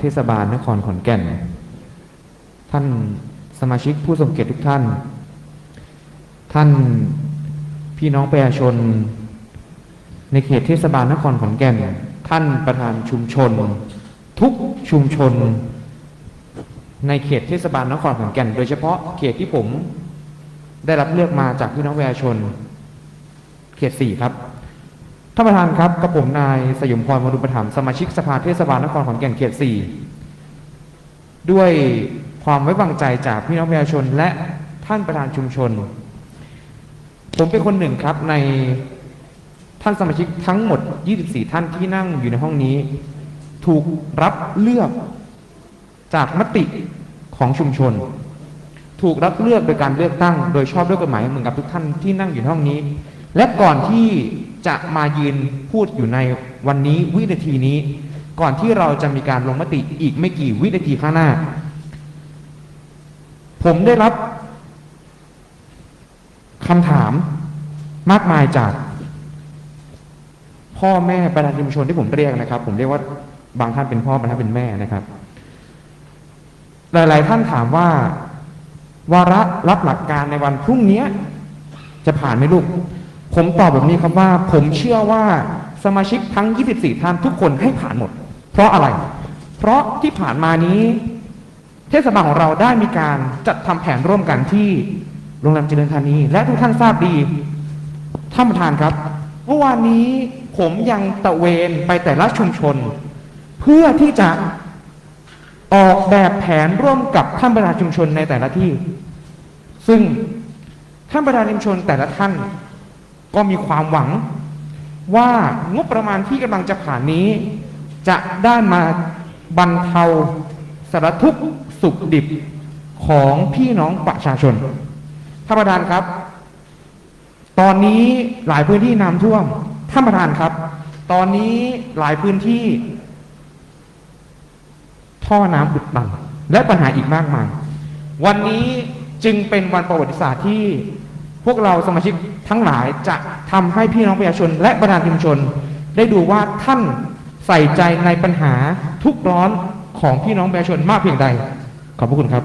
เทศบาลนครขอนแก่น ท่านสมาชิกผู้ทรงเกียรติทุกท่าน ท่านพี่น้องประชาชน ในเขตเทศบาลนครขอนแก่น ท่านประธานชุมชน ทุกชุมชน ในเขตเทศบาลนครขอนแก่น โดยเฉพาะเขตที่ผมได้รับเลือกมาจากพี่น้องประชาชน เขตสี่ครับ ท่านประธานครับกับผมนายสยมพรมรุปถัมภ์สมาชิกสภาเทศบาลนครขอนแก่นเขตสี่ด้วยความไว้วางใจจากพี่น้องประชาชนและท่านประธานชุมชน ผมเป็นคนหนึ่งครับในท่านสมาชิกทั้งหมด 24 ท่านที่นั่งอยู่ในห้องนี้ ถูกรับเลือกจากมติของชุมชน ถูกรับเลือกโดยการเลือกตั้ง โดยชอบด้วยกฎหมายเหมือนกับทุกท่านที่นั่งอยู่ในห้องนี้ และก่อนที่จะมายืนพูดอยู่ในวันนี้วินาทีนี้ ก่อนที่เราจะมีการลงมติอีกไม่กี่วินาทีข้างหน้า ผมได้รับคำถามมากมายจาก พ่อแม่ประธานชุมชนที่ผมเรียกนะครับ ผมเรียกว่าบางท่านเป็นพ่อบางท่านเป็นแม่นะครับ หลาย ๆ ท่านถามว่า วาระรับหลักการในวันพรุ่งนี้จะผ่านไหมลูก ผมตอบแบบนี้ครับว่า ผมเชื่อว่าสมาชิกทั้ง 24 ท่านทุกคนให้ผ่านหมด เพราะอะไร เพราะที่ผ่านมานี้ เทศบาลของเราได้มีการจัดทำแผนร่วมกันที่โรงแรมเจริญธานี และทุกท่านทราบดีท่านประธานครับเมื่อวานนี้ผมยังตะเวนไปแต่ละชุมชน เพื่อที่จะออกแบบแผนร่วมกับท่านประธานชุมชนในแต่ละที่ ซึ่งท่านประธานชุมชนแต่ละท่าน ก็มีความหวังว่างบประมาณที่กำลังจะผ่านนี้ จะได้มาบรรเทาสารทุกข์สุขดิบของพี่น้องประชาชนท่านประธานครับ ตอนนี้หลายพื้นที่น้ำท่วมท่านประธานครับ ตอนนี้หลายพื้นที่ ท่อน้ำอุดตันและปัญหาอีกมากมาย วันนี้จึงเป็นวันประวัติศาสตร์ที่พวกเราสมาชิก ทั้งหลายจะทำให้พี่น้องประชาชน และประธานชุมชน ได้ดูว่าท่านใส่ใจในปัญหาทุกร้อนของพี่น้องประชาชนมากเพียงใด ขอบพระคุณครับ